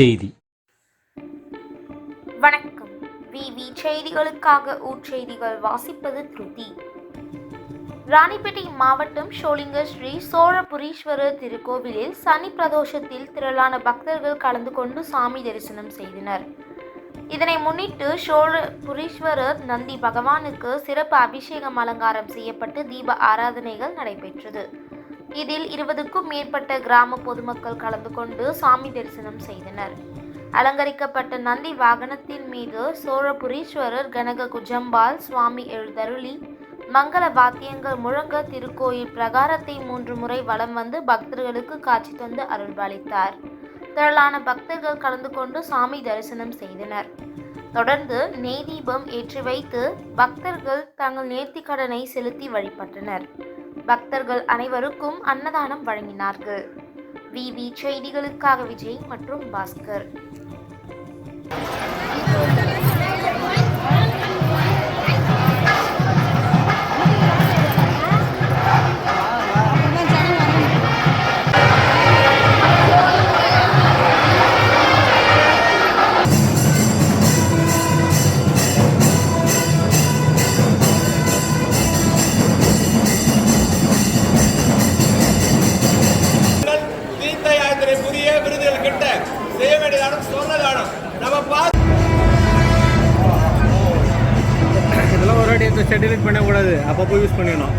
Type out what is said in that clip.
செய்தி. வணக்கம். விவி செய்திகளுக்காக ஊர்ச்செய்திகள் வாசிப்பது திருதி ராணிப்பேட்டை மாவட்டம் ஷோலிங்க ஸ்ரீ சோழபுரீஸ்வரர் திருக்கோவிலில் சனி பிரதோஷத்தில் திரளான பக்தர்கள் கலந்து கொண்டு சாமி தரிசனம் செய்தனர். இதனை முன்னிட்டு சோழபுரீஸ்வரர் நந்தி பகவானுக்கு சிறப்பு அபிஷேகம் அலங்காரம் செய்யப்பட்டு தீப ஆராதனைகள் நடைபெற்றது. இதில் இருபதுக்கும் மேற்பட்ட கிராம பொதுமக்கள் கலந்து கொண்டு சாமி தரிசனம் செய்தனர். அலங்கரிக்கப்பட்ட நந்தி வாகனத்தின் மீது சோழபுரீஸ்வரர் கனக குஜம்பால் சுவாமி எழுதருளி மங்கள வாத்தியங்கள் முழங்க திருக்கோயில் பிரகாரத்தை மூன்று முறை வலம் வந்து பக்தர்களுக்கு காட்சி தந்து அருள்பாலித்தார். திரளான பக்தர்கள் கலந்து கொண்டு சாமி தரிசனம் செய்தனர். தொடர்ந்து நெய் தீபம் ஏற்றி வைத்து பக்தர்கள் தங்கள் நேர்த்திக்கடனை செலுத்தி வழிபட்டனர். பக்தர்கள் அனைவருக்கும் அன்னதானம் வழங்கினார்கள். விவி செய்திகளுக்காக விஜய் மற்றும் பாஸ்கர். விருதுகள் கிட்ட செய்ய வேண்டியதான சொன்னதானம் நம்ம பார்த்து இதெல்லாம் ஒரு வாட்டி எடுத்து பண்ணக்கூடாது. அப்பப்போ யூஸ் பண்ணிடணும்.